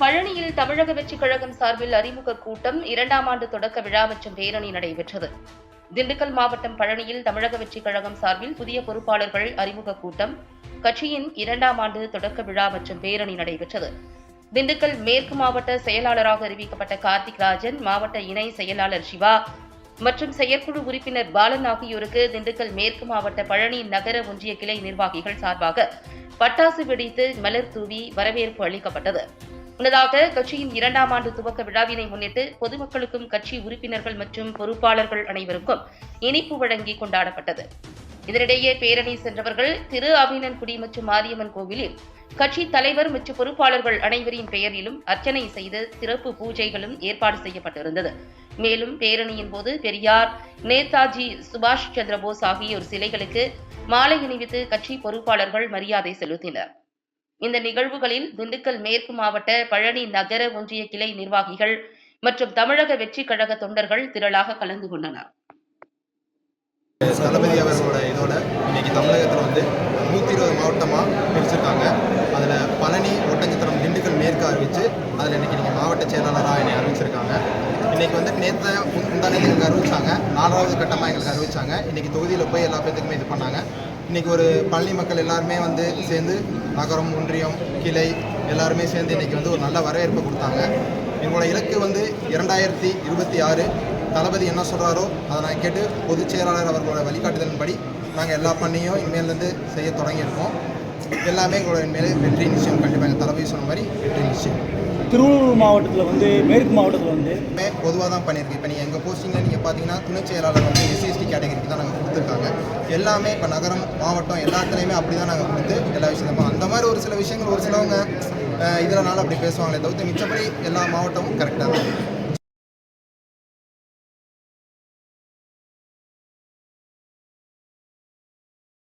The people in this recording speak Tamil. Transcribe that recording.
பழனியில் தமிழக வெற்றிக் கழகம் சார்பில் அறிமுக கூட்டம் இரண்டாம் ஆண்டு தொடக்க விழா மற்றும் பேரணி நடைபெற்றது. திண்டுக்கல் மாவட்டம் பழனியில் தமிழக வெற்றிக் கழகம் சார்பில் புதிய பொறுப்பாளர்கள் அறிமுக கூட்டம் கட்சியின் இரண்டாம் ஆண்டு தொடக்க விழா மற்றும் பேரணி நடைபெற்றது. திண்டுக்கல் மேற்கு மாவட்ட செயலாளராக அறிவிக்கப்பட்ட கார்த்திக் ராஜன் மாவட்ட இணை செயலாளர் சிவா மற்றும் செயற்குழு உறுப்பினர் பாலன் ஆகியோருக்கு திண்டுக்கல் மேற்கு மாவட்ட பழனி நகர ஒன்றிய கிளை நிர்வாகிகள் சார்பாக பட்டாசு வெடித்து மலர் தூவி வரவேற்பு அளிக்கப்பட்டது. முன்னதாக கட்சியின் இரண்டாம் ஆண்டு துவக்க விழாவினை முன்னிட்டு பொதுமக்களுக்கும் கட்சி உறுப்பினர்கள் மற்றும் பொறுப்பாளர்கள் அனைவருக்கும் இனிப்பு வழங்கி கொண்டாடப்பட்டது. இதனிடையே பேரணி சென்றவர்கள் திரு அபிநன்குடி மற்றும் மாரியம்மன் கோவிலில் கட்சி தலைவர் மற்றும் பொறுப்பாளர்கள் அனைவரின் பெயரிலும் அர்ச்சனை செய்து சிறப்பு பூஜைகளும் ஏற்பாடு செய்யப்பட்டிருந்தது. மேலும் பேரணியின் போது பெரியார் நேதாஜி சுபாஷ் சந்திரபோஸ் ஆகியோர் சிலைகளுக்கு மாலை அணிவித்து கட்சி பொறுப்பாளர்கள் மரியாதை செலுத்தினர். இந்த நிகழ்வுகளில் திண்டுக்கல் மேற்கு மாவட்ட பழனி நகர ஒன்றிய கிளை நிர்வாகிகள் மற்றும் தமிழக வெற்றி கழக தொண்டர்கள் திரளாக கலந்து கொண்டனர். தளபதி அவர்களோட இதோட இன்னைக்கு தமிழகத்தில் வந்து நூற்றி இருபது மாவட்டமாக பிரிச்சிருக்காங்க. அதில் பழனி ஒட்டஞ்சத்திரம் திண்டுக்கல் மேற்கு அறிவித்து அதில் இன்னைக்கு நீங்கள் மாவட்ட செயலாளராக என்னை அறிவிச்சிருக்காங்க. இன்னைக்கு வந்து நேற்று முந்தானே எங்களுக்கு அறிவிச்சாங்க. நாலாவது கட்டமாக எங்களுக்கு அறிவிச்சாங்க. இன்னைக்கு தொகுதியில் போய் எல்லா பேத்துக்குமே இது பண்ணாங்க. இன்னைக்கு ஒரு பழனி மக்கள் எல்லாருமே வந்து சேர்ந்து நகரம் ஒன்றியம் கிளை எல்லாருமே சேர்ந்து இன்னைக்கு வந்து ஒரு நல்ல வரவேற்பு கொடுத்தாங்க. எங்களோட இலக்கு வந்து இரண்டாயிரத்தி இருபத்தி ஆறு. தளபதி என்ன சொல்கிறாரோ அதை நான் கேட்டு பொதுச் செயலாளர் அவர்களோட வழிகாட்டுதலின்படி நாங்கள் எல்லா பண்ணையும் இனிமேலேருந்து செய்ய தொடங்கியிருக்கோம். எல்லாமே எங்களோட இனிமேல் வெற்றி நிச்சயம். கண்டிப்பாக எங்கள் தளபதி சொன்ன மாதிரி வெற்றி நிச்சயம். திருவள்ளூர் மாவட்டத்தில் வந்து மேற்கு மாவட்டத்தில் வந்து பொதுவாக தான் பண்ணியிருக்கு. இப்போ நீங்கள் எங்கள் போஸ்டிங்கில் நீங்கள் பார்த்தீங்கன்னா துணை செயலாளர் வந்து எஸ்சிஎஸ்டி கேட்டகரிக்கு தான் நாங்கள் கொடுத்துருக்காங்க. எல்லாமே இப்போ நகரம் மாவட்டம் எல்லாத்துலேயுமே அப்படி தான் நாங்கள் கொடுத்து எல்லா விஷயத்தையும் அந்த மாதிரி ஒரு சில விஷயங்கள் ஒரு சிலவங்க இதனால அப்படி பேசுவாங்களே தவிர்த்து மிச்சப்படி எல்லா மாவட்டமும் கரெக்டாக தான்.